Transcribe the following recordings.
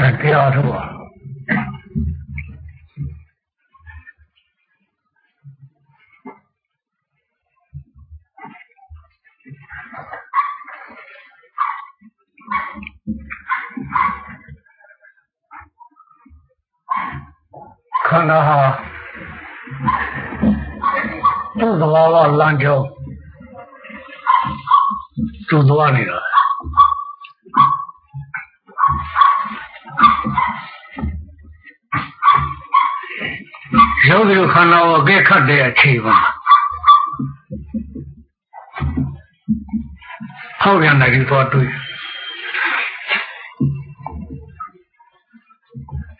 တရားထုတ်ပါခန္ဓာဟာသူ့သဘာဝလမ်းကြောင်းသူ့သွားနေတာ ယောဂီတို့ခန္ဓာကိုအကဲခတ်တဲ့အချိန်မှာဟောက်ပြန်နိုင်ပြီးသွားတွေ့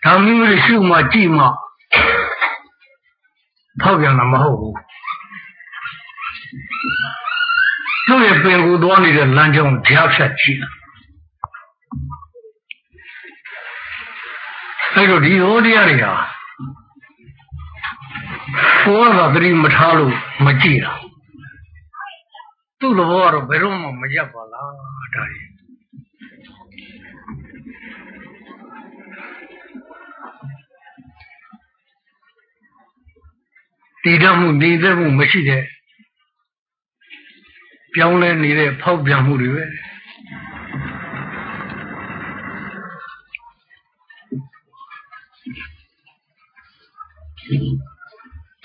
ဒါမျိုးလေးရှုမှကြည့်မှဟောက်ပြန်တာမဟုတ်ဘူးသူ့ရဲ့ပင်ကိုသွားနေတဲ့လမ်းကြောင်းကြားဖြတ်ကြည့်အဲ့တော့ဒီဟောတရားတွေဟာ ဘောကသတိမထားလို့မကြည့်တာသူ့သဘောကတော့ဘယ်တော့မှမရပ်ပါလားဒါကြီးတည်တတ်မှုနေသက်မှုမရှိတဲ့ပြောင်းလဲနေတဲ့ဖောက်ပြန်မှုတွေပဲ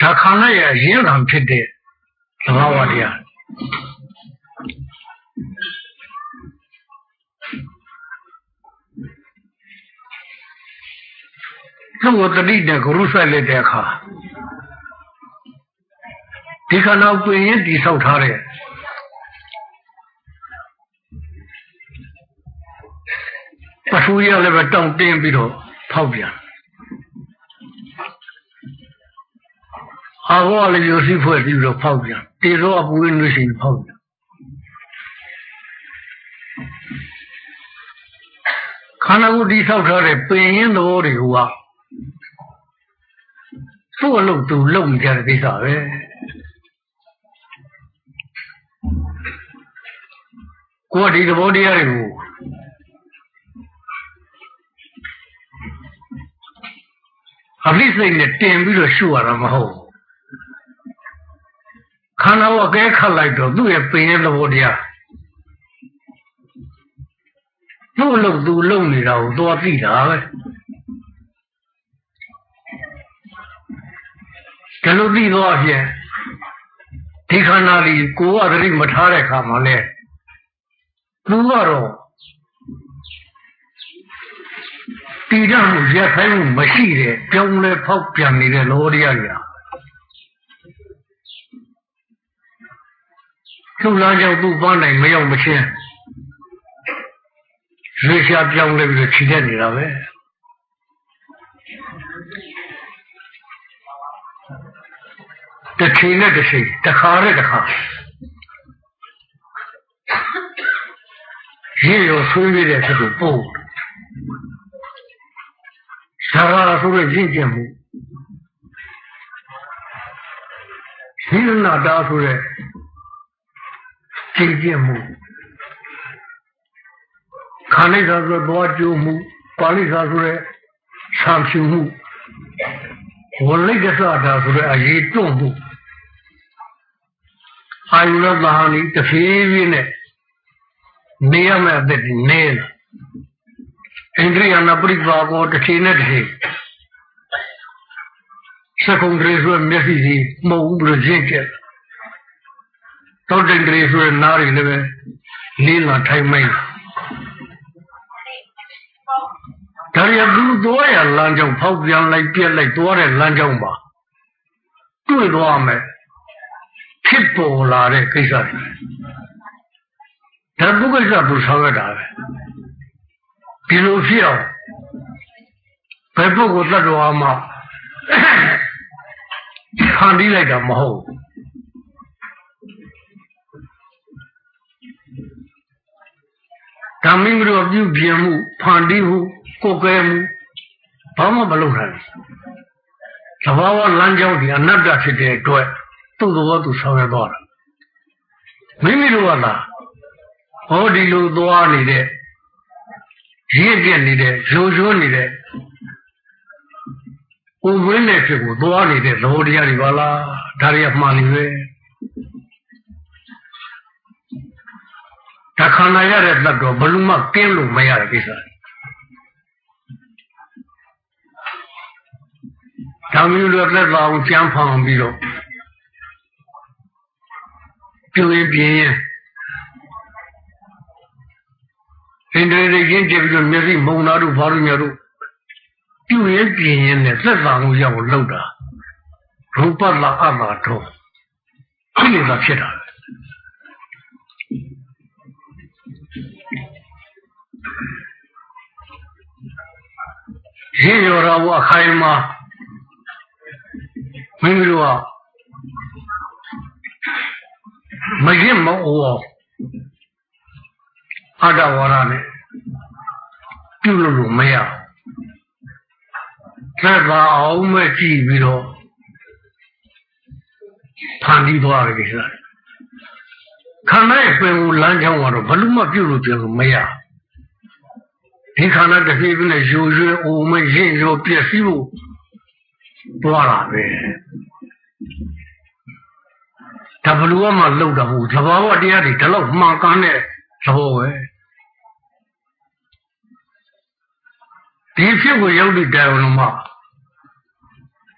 ဒါခန္ဓာရဲ့အရင်းခံဖြစ်တဲ့သဘာဝတရားသူ့ကိုတတိနဲ့ဂရုစိုက်လိုက်တဲ့အခါဒီခန္ဓာကိုရင်တိဆောက်ထားတဲ့ပထူရလည်းပဲတောင့်တင်းပြီးတော့ဖောက်ပြန် အာဘောလည်းယူစီဖွဲ့ပြီးတော့ဖောက်ပြန်တေရောအပူရင်းလို့ရှိရင်ဖောက်ပြန်ခန္ဓာကိုယ်တိဆောက်ထားတဲ့ပင်ရင်းသဘောတွေကသူ့အလုပ်သူလုပ်နေကြတဲ့ကိစ္စပဲကိုယ်ဒီသဘောတရားတွေကိုအလိစိတ်နဲ့တင်ပြီးတော့ရှုရတာမဟုတ်ဘူး ခန္ဓာကိုအကဲခတ်လိုက်တော့သူ့ရဲ့ပင်ရဲ့သဘောတရားသူ့အလုပ်သူလုပ်နေတာကိုသွားသိတာပဲဒါလို့သိတော့ဖြင့်ဒီခန္ဓာလေးကိုယ်ကသတိမထားတဲ့အခါမှာလဲသူကတော့တည်တတ်မှုရခိုင်မှုမရှိတဲ့ပြောင်းလဲဖောက်ပြန်နေတဲ့လောတရားကြီး သူ့လမ်းကြောင့်သူ့ပန်းနိုင်မရောက်မချင်းရွေးရှားပြောင်းလဲပြီးခြိတက်နေတာပဲတစ်ချိန်နဲ့တစ်ချိန်တစ်ခါနဲ့တစ်ခါရေရောဆွေးပြီးတဲ့ဖြစ်ကိုပို့သာရဆိုတဲ့ရင့်ကျက်မှုရှိနာတာဆိုတဲ့ ကြည်ကျက်မှုခန္ဓာဆိုတဲ့ဘောကျိုးမှုပါဠိစာဆိုတဲ့ဆံဖြူမှုဝလိကသတာဆိုတဲ့အရေးတွန့်မှုအာယုရသာဟနိတဖြည်းဖြည်းနဲ့နေရမယ့်အသက်နေလာဣန္ဒြိယနာပရိပါကောတစ်ချိန်နဲ့တစ်ချိန်စကုံဒရေဆိုမျက်စိကြီးမှုံပြီးရင့်ကျက် သောတိန်ဒရေဆိုနားရီလည်းပဲလေးလာထိုင်မိုင်းဒါရဘူးသွားရလမ်းကြောင်းဖောက်ပြန်လိုက်ပြက်လိုက်သွားတဲ့လမ်းကြောင်းပါတွေ့သွားမယ်ဖြစ်ပေါ်လာတဲ့ကိစ္စတွေဒါပုဂ္ဂိစ္စသူဆောင်ရတာပဲဒီလိုဖြစ်အောင်ဘယ်ပုဂ္ဂိုလ်တ attva မှာခံပြီးလိုက်တာမဟုတ်ဓ မ္မိတို့ပြုပြင်မှုဖန်တီးမှုကိုယ်ကဲမှုဘာမှမလုပ်နိုင်ဘူးသဘာဝလမ်းကြောင်းဒီအနတ္တဖြစ်တဲ့အတွက်သူ့သဘောသူဆောင်ရသွားတာမိမိတို့ကသာဟောဒီလိုသွားနေတဲ့ရင့်ပြက်နေတဲ့ရိုးရိုးနေတဲ့ဥဝင်းတဲ့ဖြစ်ကိုသွားနေတဲ့သဘောတရားတွေပါလားဒါတွေကမှန်နေပဲ ဒါခန္ဓာရတဲ့တတ်တော့ဘလို့မှကင်းလို့မရတဲ့ကိစ္စဒါမျိုးလိုသက်သာအောင်ကြမ်းဖောင်ပြီးတော့ပြုရင်ပြင်းရင်အင်ဒရီရင်းကျပြီးတော့မျက်စိမုံနာတို့ဘာလို့များတို့ပြုရင်ပြင်းရင်နဲ့သက်သာမှုရောက်လို့တာရူပလာအမှာတော့ခိလေသာဖြစ်တာ ရင်းရောတော်အခိုင်မှာမိမိတို့ကမရင်မအိုးအတ္တဝါဒနဲ့ပြုလို့လို့မရသက်သာအောင်မဲ့ကြည့်ပြီးတော့ဖန်ပြီးသွားတယ်ကိစ္စ ခန္ဓာရဲ့ပင်ကိုလမ်းကြောင်းကတော့ဘလို့မှပြုလို့ပြောလို့မရဒီခန္ဓာတစ်ပြေးပြေးနဲ့ယူရွေးအိုမဲ့ရင်ရောပြည့်စည်ဖို့သွားတာပဲဒါဘလို့မှလောက်တာဘူးသဘာဝတရားတွေဒီလောက်မှန်ကန်တဲ့သဘောပဲဒီဖြစ်ကိုရောက်တဲ့တိုင်အောင်မှ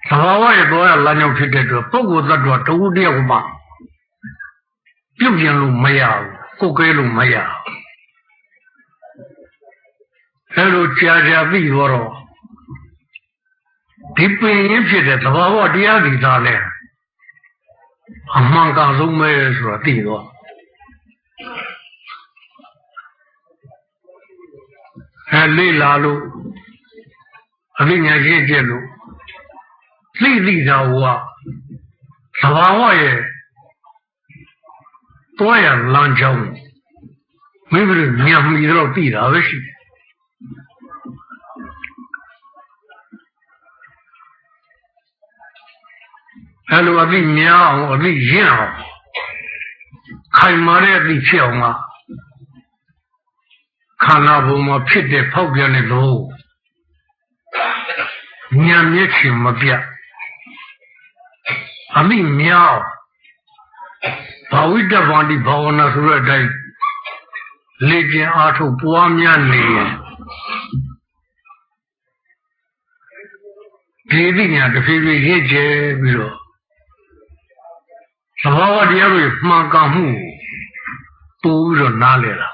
သဘာဝရဲ့တော့လမ်းကြောင်းဖြစ်တဲ့အတွက်ပုဂ္ဂိုလ်သတ္တဝါတဝူတယောက်မှ ပြုတ်ပြန်လို့မရဘူးကိုယ်ကဲလို့မရအဲလိုကြာကြာပြီးတော့ဒီပင်ရင်းဖြစ်တဲ့သဘာဝတရားတွေသာလဲအမှန်ကန်ဆုံးပဲဆိုတာသိတော့အဲလေးလာလို့အမိညာရှိကျက်လို့သိသိတာဟောသဘာဝရဲ့ တွားရလမ်းကြောင်းမိမိတို့ညံမီတော့သိတာပဲရှိတယ်အဲလိုအသိများအောင်အသိရင့်အောင်ခိုင်မာတဲ့အသိဖြစ်အောင်ကခန္ဓာဘုံမှာဖြစ်တဲ့ဖောက်ပြန်တဲ့လို့ညံမျက်ချင်မပြတ်အမိမြောက် ဘာဝိတ္တဗန္တိဘာဝနာဆိုတဲ့အတိုင်းလေ့ကျင့်အားထုတ်ပွားများနေရင်ဒီပညာတစ်ဖြည်းဖြည်းရင့်ကျဲပြီးတော့သဘောတရားတွေမှန်ကန်မှုပို့ပြီးတော့နားလည်တာ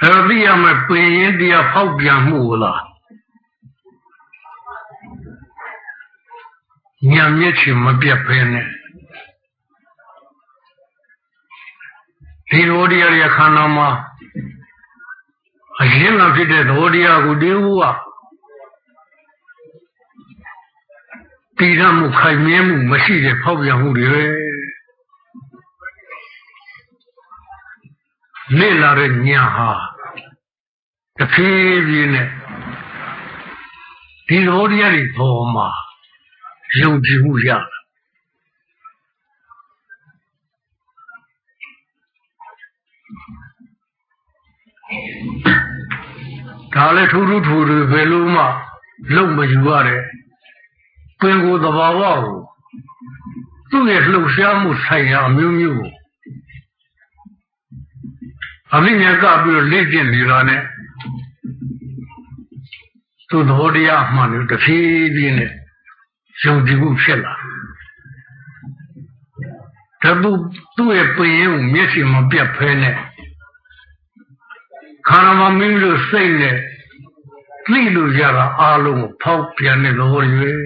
အဲ့တော့သိရမယ်ပင်ရင်တရားဖောက်ပြန်မှုလား ညံမျက်ချင်မပြတ်ဖဲနဲ့ဒီလိုတရားရခန္ဓာမှာအရင်ကဖြစ်တဲ့သဘောတရားကိုဒီဟုကတည်ရမှုခိုင်မြဲမှုမရှိတဲ့ဖောက်ပြန်မှုတွေပဲလေ့လာတဲ့ညာဟာတဖြည်းဖြည်းနဲ့ဒီသဘောတရားတွေပေါ်မှာ ယုံကြည်မှုရတာဒါလည်းထူးထူးထူထူဘယ်လိုမှလုံမယူရတယ်ပင်ကိုယ်သဘာဝကိုသူ့ရဲ့လှုပ်ရှားမှုဆိုင်ရာအမျိုးမျိုးကိုအမိညာကပြီးတော့လေ့ကျင့်နေတာနဲ့သူ့သဘောတရားမှန်လို့တဖြည်းဖြည်းနဲ့ ယုံကြည်မှုဖြစ်လာတပုသူ့ရဲ့ပင်ရင်ကိုမျက်စိမပြတ်ဖဲနဲ့ခန္ဓာမှာမိမိတို့စိတ်နဲ့သိလို့ရတာအလုံးကိုဖောက်ပြန်တဲ့သဘောရွေး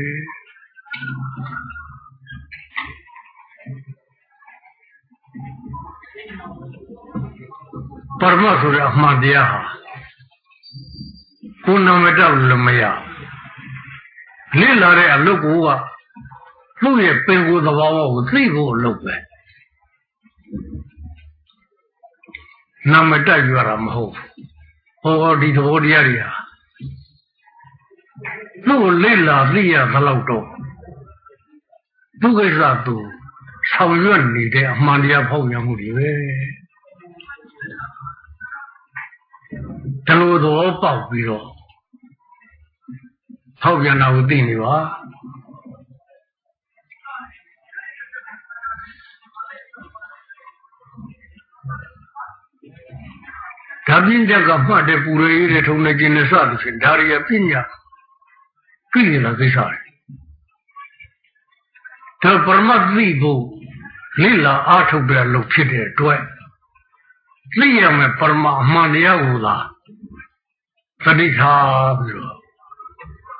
ပရမဆိုတဲ့အမှန်တရားဟာကိုယ်နာမတောက်လို့မရ လေ့လာတဲ့အလုပ်ကိုကသူ့ရဲ့ပင်ကိုယ်သဘာဝကိုသိဖို့အလုပ်ပဲနာမတက်ရတာမဟုတ်ဟောဒီသဘောတရားတွေဟာသူ့ကိုလေ့လာသိရသလောက်တော့သူကိစ္စသူဆောင်ရွက်နေတဲ့အမှန်တရားဖောက်ပြန်မှုတွေပဲဒီလိုသဘောပေါက်ပြီးတော့ ဟောက်ပြန်တာကိုသိနေပါဒါပြင်းချက်ကမှတ်တဲ့ပူရရေးတဲ့ထုံနေခြင်းနဲ့စသဖြင့်ဒါရီယပညာကိလေသာကိစ္စတွေဒါပရမတ်သိဖို့လိလာအားထုတ်ပြလို့ဖြစ်တဲ့အတွက်သိရမယ်ပရမအမှန်တရားကိုသာသတိထားပြီးတော့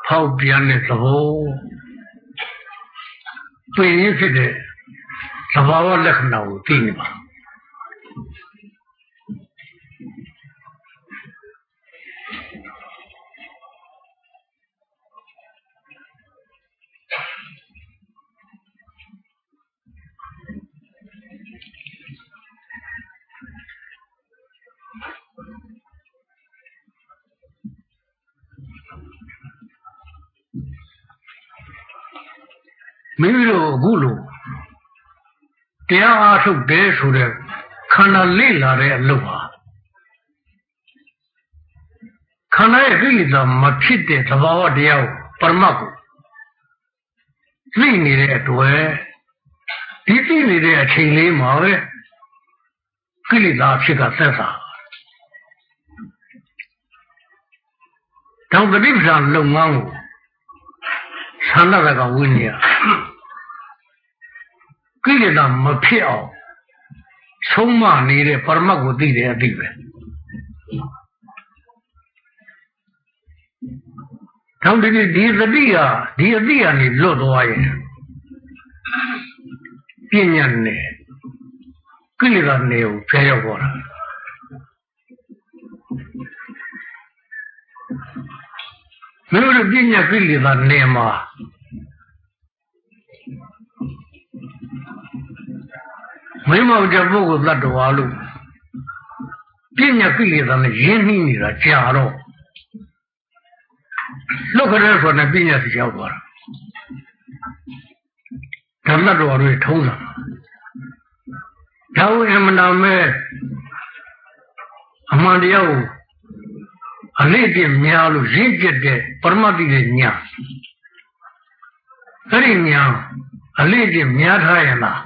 ဖောက်ပြန်တဲ့သဘောပြင်ရဖြစ်တဲ့သဘာဝလက္ခဏာကိုသိနေပါ မိမိတို့အခုလိုတရားအားထုတ်တယ်ဆိုတဲ့ခန္ဓာလေ့လာတဲ့အလုပ်ဟာခန္ဓာရဲ့ကိလေသာမဖြစ်တဲ့သဘာဝတရားကိုပရမတ်ကိုသိနေတဲ့အတွက်ဒီသိနေတဲ့အချိန်လေးမှာပဲကိလေသာဖြစ်ကသက်သာတောင်တတိပ္ပံလုပ်ငန်းကို ဆန္ဒကဝိညာဉ်ကိလေသာမဖြစ်အောင်ဆုံးမနေတဲ့ပရမတ်ကိုသိတယ်အသိပဲတောင်ဒီဒီသတိကဒီအသိကနေလွတ်သွားရင်ပညာနဲ့ကိလေသာနဲ့ကိုဖျက်ရောက်သွားတာ မင်းတို့ပညာကိလေသာနဲ့မှာမင်းမောင်တဲ့ပုဂ္ဂိုလ်တ attva လို့ပညာကိလေသာနဲ့ရင်းနှီးနေတာကြာတော့လွတ်ကြတဲ့ဆိုတဲ့ပညာစီရောက်သွားတာဓမ္မတော်တွေထုံးတာဒါဝိမနာမဲအမှန်တရားကို အလေးပြများလို့ရင့်ကျက်တဲ့ပရမတိရဲ့ညာအဲ့ဒီညာအလေးပြများထားရင်လား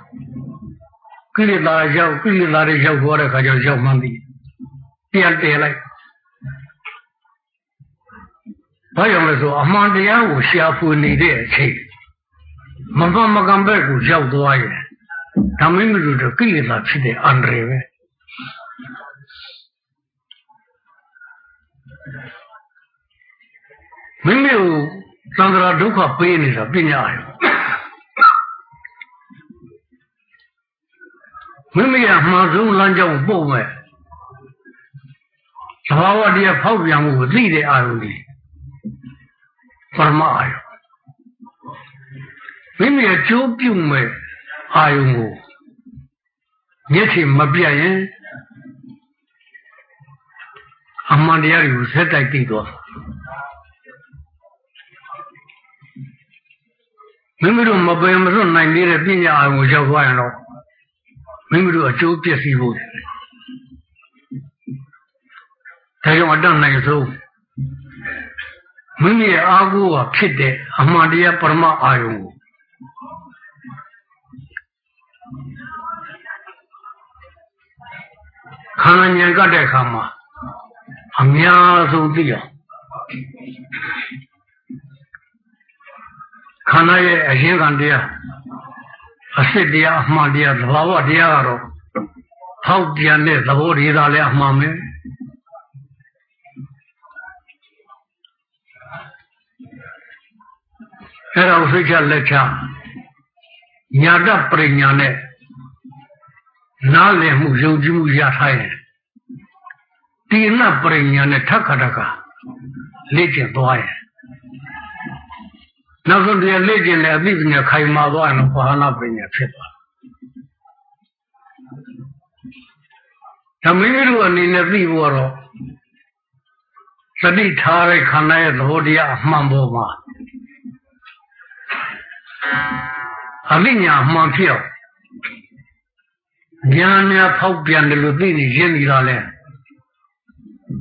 ကိလေသာရောက်ကိလေသာတွေရောက်သွားတဲ့ခါကျတော့ရောက်မှန်းသိပြန်တည်လိုက်ဘာကြောင့်လဲဆိုအမှန်တရားကိုရှာဖွေနေတဲ့အချိန်မမမကံဘက်ကိုရောက်သွားရင်ဓမ္မင်းတို့ကိလေသာဖြစ်တဲ့အန္တရာယ်ပဲ မိမိကိုသံဃာဒုက္ခပေးနေတာပညာရောမိမိကမှန်ဆုံးလမ်းကြောင်းပို့မဲ့သဘာဝတရားဖောက်ပြန်မှုကိုသိတဲ့အာရုံကြီးပရမအာယုမိမိအကျိုးပြုမဲ့အာယုံကိုမျက်ခြေမပြတ်ရင်အမှန်တရားတွေကိုဆက်တိုက်သိသွား မိမိတို့မပင်မစွန့်နိုင်သေးတဲ့ပညာအာယုံကိုရောက်သွားရင်တော့မိမိတို့အကျိုးပျက်စီးဖို့ဒါကြောင့်အတတ်နိုင်ဆုံးမိမိရဲ့အာဟုကဖြစ်တဲ့အမှန်တရားပရမအာယုံကိုခန္ဓာဉာဏ်ကတဲ့အခါမှာအများဆုံးသိအောင် ခန္ဓာရဲ့အရင်ကံတရားအစစ်တရားအမှန်တရားသဘာဝတရားကတော့ဖောက်ပြန်တဲ့သဘောတရားလည်းအမှန်ပဲအဲ့ဒါကိုသိချလက်ချညာတပရိညာနဲ့နားလည်မှုယုံကြည်မှုရထားရင်တိနပရိညာနဲ့ထက်ခါတကလေ့ကျင့်သွားရင် နောက်ဆုံးတရားလေ့ကျင့်တဲ့အသိပညာခိုင်မာသွားရင်တော့ဘာဝနာပညာဖြစ်သွားဓမ္မင်းတို့အနေနဲ့သိဖို့တော့သတိထားတဲ့ခန္ဓာရဲ့သဘောတရားအမှန်ပေါ်မှာအမိညာအမှန်ဖြစ်အောင်ဉာဏ်များဖောက်ပြန်တယ်လို့သိနေရင်းနေတာလဲ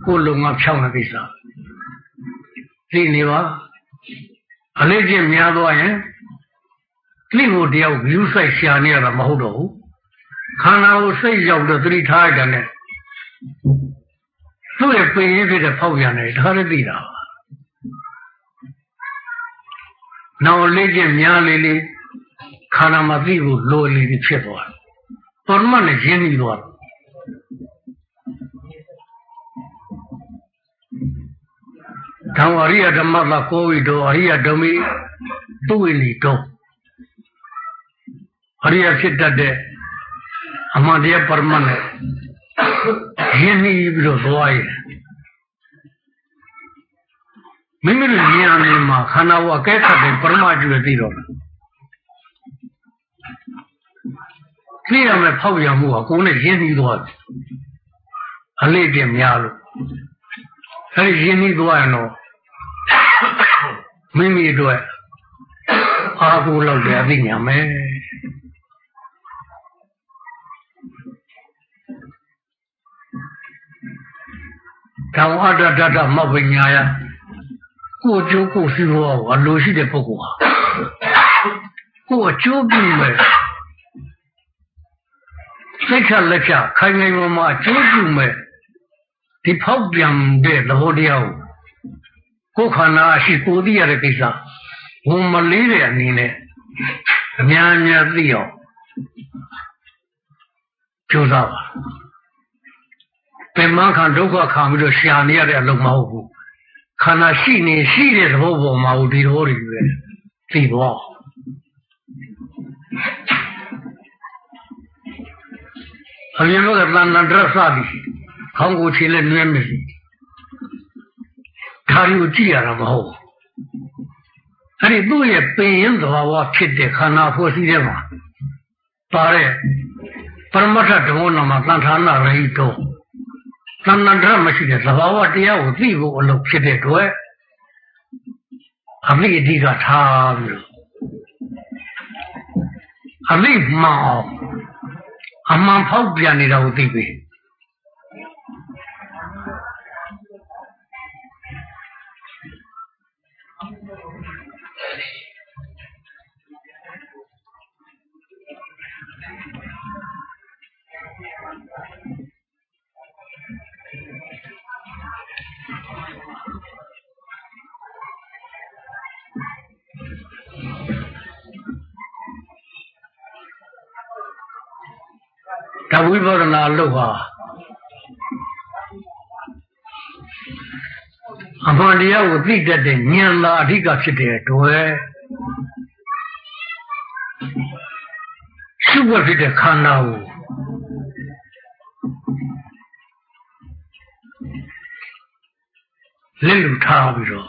ကိုယ်လုံငါဖြောင်းတဲ့ကိစ္စသိနေပါ အလေးချင်းများသွားရင်လိကိုတယောက် view site ရှာနေရတာမဟုတ်တော့ဘူးခန္ဓာကိုစိတ်ရောက်တော့သတိထားရတဲ့သူ့ရဲ့ပင်ရင်းဖြစ်တဲ့ဖောက်ပြန်တယ်ဒါလည်းသိတာပါနောက်လေးချင်းများလေးလေးခန္ဓာမှာသိဖို့လိုလေလေးဖြစ်သွားတယ်တော်မှလည်းရင်းနှီးသွားတယ် ဓမ္မရိယဓမ္မကကိုဝိတောအရိယဓမ္မိသူဝိလီတောအရိယဖြစ်တတ်တဲ့အမှန်တရားပရမတ်နဲ့ရင်းနှီးပြီးတော့သွားရင်မိမိတို့ဉာဏ်နဲ့မှာခန္ဓာကိုအကဲခတ်တဲ့ပရမတ်ကျွေသိတော့တယ်သိရမယ်ဖောက်ရမှုကကိုယ်နဲ့ရင်းနှီးသွားတယ်အလေးတင်များလို့အဲဒီရင်းနှီးသွားရင်တော့ မိမိအတွက်အာဟုလောက်တယ်အသိဉာဏ်ပဲကံဝတ္တတတမောပညာယကိုကျိုးကိုစီဘောအလိုရှိတဲ့ပုဂ္ဂိုလ်ဟာကိုအကျိုးပြုမဲ့စိတ်ခက်လက်ဖြခိုင်ခိုင်မာမာအကျိုးပြုမဲ့ဒီဖောက်ပြန်တဲ့သဘောတရားကို ကိုယ်ခန္ဓာရှိကိုသိရတဲ့ကိစ္စဝန်မလေးတဲ့အနေနဲ့အများများသိအောင်ကြိုးစားပါပင်မခံဒုက္ခခံပြီးတော့ရှာနေရတဲ့အလုံးမဟုတ်ဘူးခန္ဓာရှိနေရှိတဲ့သဘောပေါ်မှာဒီသဘောတွေပဲသိသွားအရင်ကတန်တန်ဒရစသည်ခေါင်းကိုခြေလက်နွဲမရှိ ဒါတွေကိုကြည့်ရတာမဟုတ်အဲ့ဒီသူ့ရဲ့ပင်ရင်သဘာဝဖြစ်တဲ့ခန္ဓာဖွဲ့စည်းတဲ့မှာပါတဲ့ပရမတ္ထဓမ္မနာမှာတန်ထာနာရဟိတောသန္နန္တရမရှိတဲ့သဘာဝတရားကိုသိဖို့အလုပ်ဖြစ်တဲ့အတွက်အမိအဓိကထားပြီးအမိမှန်အောင်အမှန်ဖောက်ပြန်နေတာကိုသိပြီ ဒါဝိပဿနာလို့ဟာအမှန်တရားကိုသိတတ်တဲ့ဉာဏ်သာအဓိကဖြစ်တဲ့အတွက်ရှုပ်ွက်ဖြစ်တဲ့ခန္ဓာကိုလက်လူထားပြီးတော့သူ့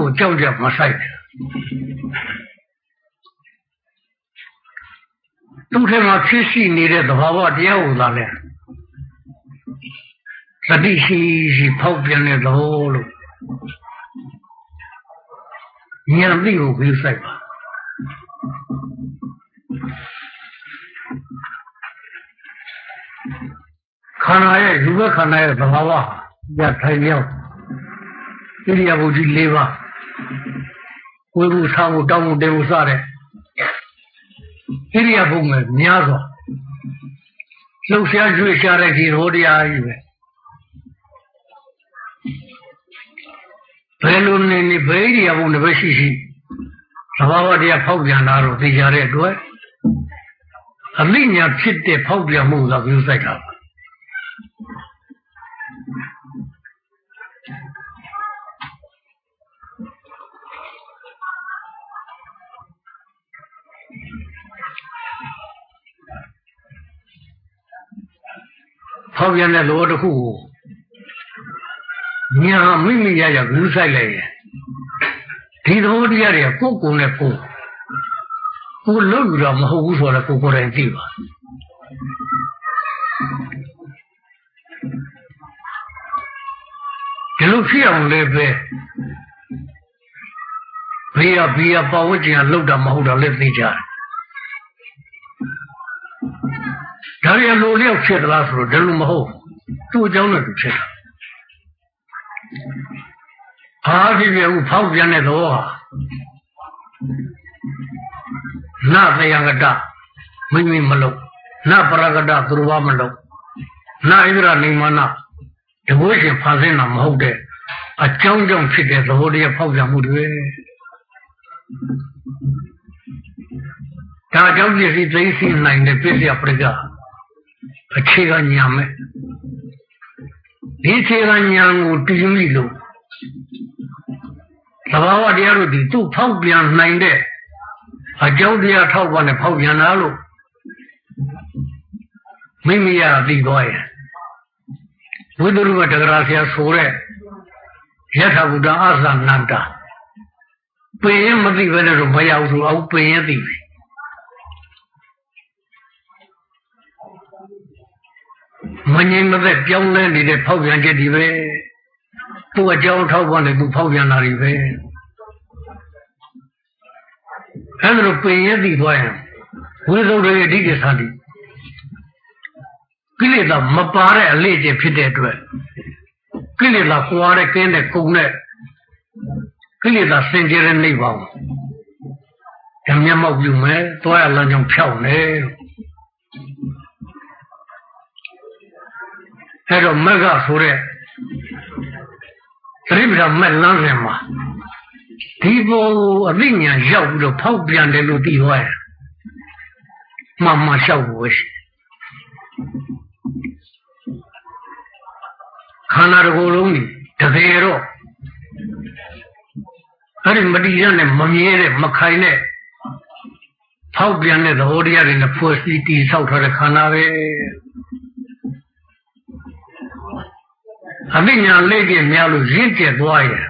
ကိုကြောက်ကြမဆိုင်ဘူးသူ့ထဲမှာဖြစ်ရှိနေတဲ့သဘာဝတရားကိုသာလဲသတိရှိရှိဖောက်ပြန်တဲ့သဘောလို့ဉာဏ်သိကိုပြီးဆိုင်ပါခန္ဓာရဲ့ယူဘခန္ဓာရဲ့သဘာဝညထိုင်ရောက်ဣရိယာပုကြီး၄ပါး ဝိပုသာမှုတောင်းမှုတေမှုစတဲ့ဣရိယာပုမဲ့များစွာလှုပ်ရှားရွေ့ရှားတဲ့ဒီဟောတရားကြီးပဲဘယ်လိုနေနေဘယ်ဣရိယာပုနဲ့ပဲရှိရှိသဘာဝတရားဖောက်ပြန်တာတော့သိကြတဲ့အတွက်အလိညာဖြစ်တဲ့ဖောက်ပြန်မှုသာပြုဆိုင်တာပါ ဖောက်ပြန်တဲ့လောတစ်ခုကိုညာမိမိရရဘူးဆိုင်လိုက်ရင်ဒီသဘောတရားတွေကကိုယ်ကိုယ်နဲ့ကိုယ်ကိုယ်လုံးယူတော့မဟုတ်ဘူးဆိုတော့ကိုယ်ကိုယ်တိုင်သိပါဒီလိုဖြစ်အောင်လည်းပဲဘေးရဘေးရပဝတ်ကျင်ကလှုပ်တာမဟုတ်တော့လည်းသိကြတယ် ဒါရီလိုလျောက်ဖြစ်သလားဆိုတော့ဒီလိုမဟုတ်သူ့အကြောင်းနဲ့သူဖြစ်တာဘာဖြစ်ဖြစ်အခုဖောက်ပြန်တဲ့သဘောဟာနာသယံကတမိမိမလုံးနာပရကတသူတော်ဘာမလုံးနာဣဒရနေမနာတဘိုးရှင်ဖန်ဆင်းတာမဟုတ်တဲ့အကြောင်းကြောင့်ဖြစ်တဲ့သဘောတရားဖောက်ပြန်မှုတွေဒါကြောင့်ပစ္စည်းသိသိနိုင်တဲ့ပစ္စည်းပရိက အခြေခံညာမဲ့ဒီအခြေခံညာကိုတည်မိလို့သဘာဝတရားတို့ဒီသူ့ဖောက်ပြန်နိုင်တဲ့အကြောင်းတရားထောက်ပါနဲ့ဖောက်ပြန်လာလို့မိမိရသိသွားရင်ဝိသုရမတဂရာဆရာဆိုတဲ့ယထာဘုဒ္ဓအာသနန္တာပင်ရင်မသိပဲလို့မရဘူးဆိုအောင်ပင်ရင်သိပြီမ ငြိမ်မသက်ပြောင်းလဲနေတဲ့ဖောက်ပြန်ချက်ဒီပဲသူ့အကြောင်းထောက်ပါနဲ့သူဖောက်ပြန်လာပြီပဲအဲ့ဒါလိုပင်ရသိသွားရင်ဝိသုဒ္ဓရဲ့အဓိကသာတိကိလေသာမပါတဲ့အလေးကျင့်ဖြစ်တဲ့အတွက်ကိလေသာကွာတဲ့ကင်းတဲ့ကုံတဲ့ကိလေသာစင်ကြယ်တဲ့နိဗ္ဗာန်ဓမျက်မှောက်ပြုမယ်သွားရလမ်းကြောင်းဖြောက်နေ အဲ့တော့မက်ကဆိုတဲ့သတိပ္ပံမဲ့လမ်းစဉ်မှာဒီဘောအသိဉာဏ်ရောက်ပြီးတော့ဖောက်ပြန်တယ်လို့သိသွားရင်မှန်မှလျှောက်ဖို့ရှိခန္ဓာတစ်ခုလုံးကြီးတကယ်တော့အဲ့ဒီမတိရနဲ့မမြဲတဲ့မခိုင်တဲ့ဖောက်ပြန်တဲ့သဘောတရားတွေနဲ့ဖွဲ့စည်းတည်ဆောက်ထားတဲ့ခန္ဓာပဲ အသိဉာဏ်လေးကြီးများလို့ရင့်ကျက်သွားရင်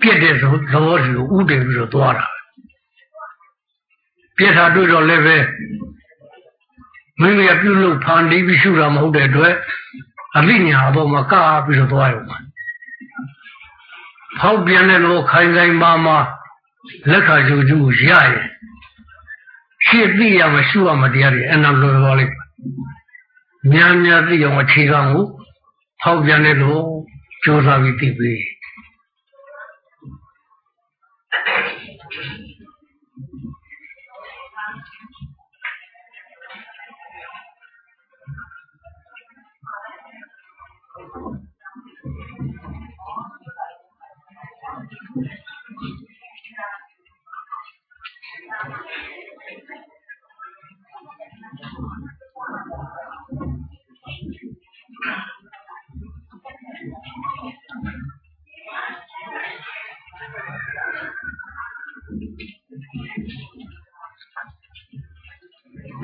ပြည့်တဲ့သဘောစီကိုဥတည်ပြီးတော့သွားတာပြည့်တာတွေ့တော့လည်းပဲမိမိကပြုလုပ်ဖန်တီးပြီးရှုတာမဟုတ်တဲ့အတွက်အလိညာအပေါ်မှာကာပြီးတော့သွားရုံပါဖောက်ပြန်တဲ့လို့ခိုင်ခိုင်မာမာလက်ခါကျူကျူရရင် ရှေ့သိရမရှုရမတရားတွေအနံလွယ်သွားလိမ့်မယ်များများသိအောင်အခြေခံကိုဖောက်ပြန်တဲ့လို့ကြိုးစားပြီးသိပြီ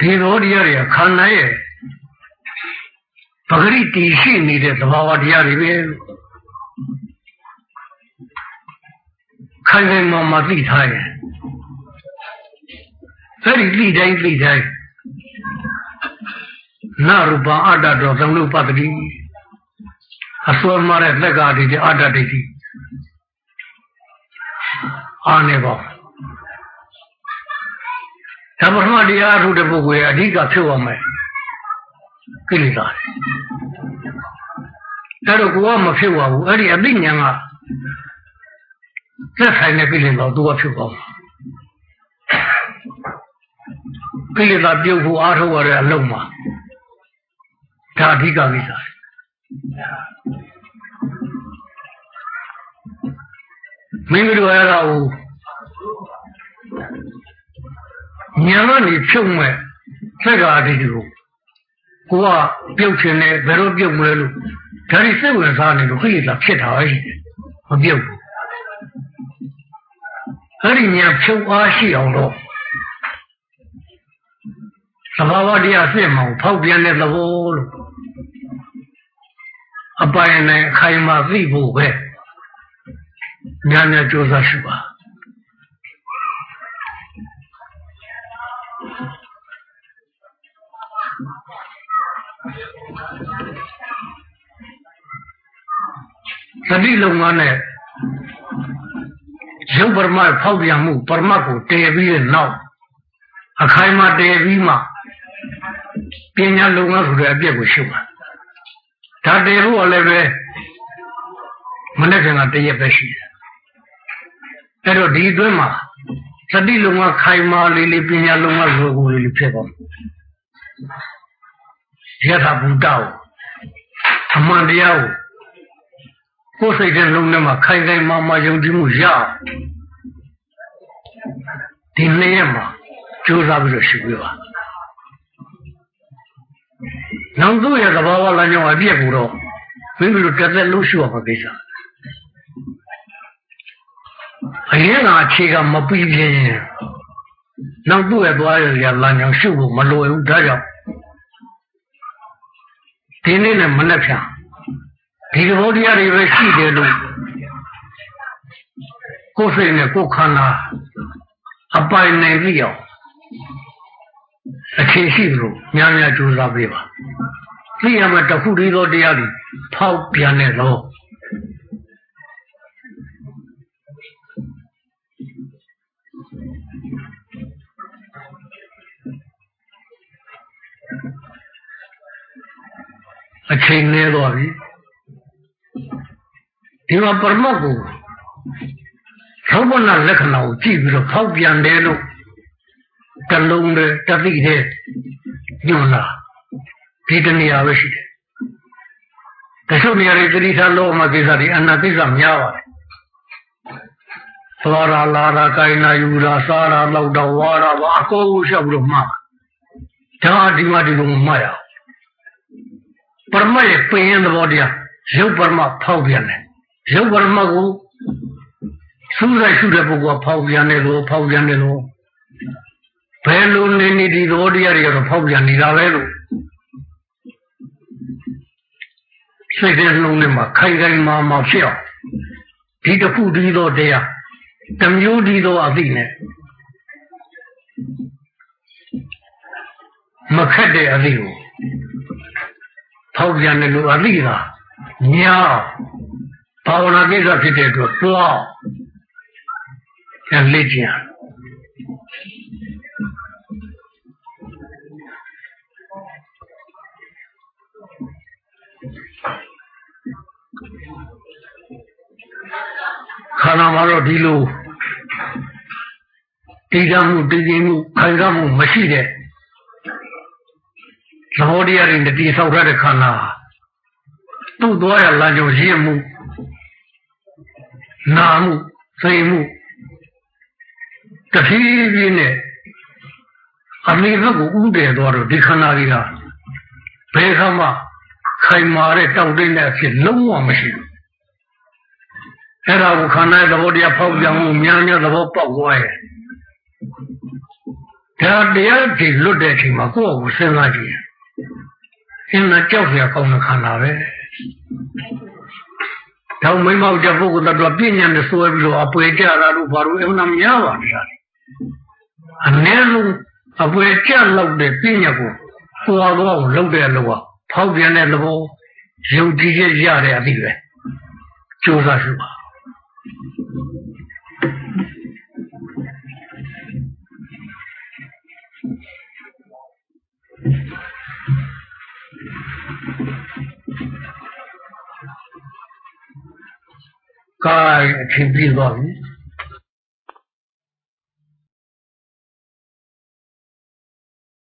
ဒီလိုတရားတွေကခန္ဓာရဲ့ပဂရိတည်ရှိနေတဲ့သဘာဝတရားတွေပဲခိုင်ခိုင်မာမာသိထားရင်အဲ့ဒီသိတိုင်းသိတိုင်းနာရူပအတ္တတော်သမုပ္ပတ္တိအစွမ်းမတဲ့သက္ကာတိအတ္တဒိဋ္ဌိအာနေပါ ဒါပထမတရားအထုတဲ့ပုဂ္ဂိုလ်ရဲ့အဓိကဖြစ်အောင်မယ်ကိလေသာအဲ့တော့ကိုကမဖြစ်ပါဘူးအဲ့ဒီအသိဉာဏ်ကသက်ဆိုင်တဲ့ကိလေသာသူကဖြစ်ပါဘူးကိလေသာပြုတ်ဖို့အားထုတ်ရတဲ့အလုံးမှာဒါအဓိကကိစ္စမိမိတို့အဲ့ဒါ ကိုညာကနေဖြုတ်မဲ့သက္ကာအတ္တိကိုကိုကပြုတ်ခြင်းနဲ့ဘယ်တော့ပြုတ်မလဲလို့ဒါရီစိတ်ဝင်စားနေလို့ခိလေသာဖြစ်တာပဲရှိတယ်မပြုတ်ဘူးအဲ့ဒီညာဖြုတ်အားရှိအောင်တော့သဘာဝတရားသိမှောင်ဖောက်ပြန်တဲ့သဘောလို့အပိုင်နဲ့အခိုင်မာသိဖို့ပဲညာညာကြိုးစားရှိပါ တိလုံငန်းနဲ့ရုပ်ပရမတ်ဖောက်ပြန်မှုပရမတ်ကိုတည်ပြီးတဲ့နောက်အခိုင်အမာတည်ပြီးမှပညာလုံငန်းဆိုတဲ့အပြည့်ကိုရှုမှာဒါတည်ဖို့လည်းပဲမနေ့ကတရက်ပဲရှိတယ်အဲ့တော့ဒီအတွင်းမှာစတိလုံငန်းခိုင်မာလေးလေးပညာလုံငန်းဆိုကိုလေးဖြစ်သွားယထာဘုဒ္ဓကိုအမှန်တရားကို ကိုယ်စိတ်ထဲလုံးထဲမှာခိုင်ခိုင်မာမာယုံကြည်မှုရအောင်ဒီနေ့ရက်မှာကြိုးစားပြီးတော့ရှိပြပါနောက်သူ့ရဲ့သဘာဝလမ်းကြောင်းအပြည့်ကိုတော့မင်းတို့တက်သက်လို့ရှိရမှာကိစ္စအရင်ကအခြေကမပြီးပြင်းနောက်သူ့ရဲ့သွားရရလမ်းကြောင်းရှုဖို့မလိုဘူးဒါကြောင့်ဒီနေ့နဲ့မနှက်ဖြာ ဒီသဘောတရားတွေပဲရှိတယ်လို့ကိုယ်စိတ်နဲ့ကိုယ်ခန္ဓာအပိုင်နိုင်ပြီးအောင်အခြေရှိလို့များများကြိုးစားပေးပါသိရမယ်တစ်ခုတည်းသောတရားတွေဖောက်ပြန်တဲ့တော့အချိန်နေတော့ပြီ ဒီမှာပရမတ်ကိုသောဘနာလက္ခဏာကိုကြည့်ပြီးတော့ဖောက်ပြန်တယ်လို့တလုံးနဲ့တတိတဲ့ညွန်လာဒီတနေရာပဲရှိတယ်တချို့နေရာတွေသတိထားလို့မှကိစ္စတွေအနာကိစ္စများပါတယ်သွားရာလာရာကိုင်းနာယူရာစားရာလောက်တော့ဝါရာဘာအကောကိုရှောက်ပြီးတော့မှားဒါဒီမှာဒီလိုမှားရအောင်ပရမရဲ့ပင်ရင်သဘောတရားရုပ်ပရမဖောက်ပြန်တယ် ရုပ်ပရမကိုစူးစိုက်ရှုတဲ့ပုဂ္ဂိုလ်ကဖောက်ပြန်တယ်လို့ဖောက်ပြန်တယ်လို့ဘယ်လိုနေနေဒီသဘောတရားတွေကတော့ဖောက်ပြန်နေတာပဲလို့စိတ်ထဲလုံးထဲမှာခိုင်ခိုင်မာမာဖြစ်အောင်ဒီတစ်ခုတည်းသောတရားတစ်မျိုးတည်းသောအသိနဲ့မခက်တဲ့အသိကိုဖောက်ပြန်တယ်လို့အသိသာညာ ဘာဝနာကိစ္စဖြစ်တဲ့အတွက်တွားအဲလက်ကျန်ခန္ဓာမှာတော့ဒီလိုတည်တံ့မှုတည်ငြိမ်မှုခံစားမှုမရှိတဲ့သဘောတရားတွေတည်ဆောက်ထားတဲ့ခန္ဓာသူ့သွားရလမ်းကြောင်းရည်မှု နာမှုစိတ်မှုတဖြည်းဖြည်းနဲ့အမိဘကိုဥတည်သွားတော့ဒီခန္ဓာကြီးကဘယ်ခါမှခိုင်မာတဲ့တောင့်တင်းတဲ့အဖြစ်လုံးဝမရှိဘူးအဲ့ဒါကိုခန္ဓာရဲ့သဘောတရားဖောက်ပြန်မှုများများသဘောပေါက်သွားရဲ့ဒါတရားတွေလွတ်တဲ့အချိန်မှာကိုယ့်အကိုစဉ်းစားကြည့်အင်းနဲ့ကြောက်ရကောင်းတဲ့ခန္ဓာပဲ တောင်မိမောက်တဲ့ပုဂ္ဂိုလ်တော်ပြဉာဏ်နဲ့ဆွဲပြီးတော့အပွေကြတာလို့ဘာလို့အမှန်များပါလဲအနည်းဆုံးအပွေကြလောက်တဲ့ပြဉာဏ်ကိုပေါ်တော့လောက်တဲ့လောကဖောက်ပြန်တဲ့သဘောယုံကြည်ချက်ရတဲ့အသည့်ပဲကြိုးစားရှုပါ ကာအထင်ပြီးသွားပြီ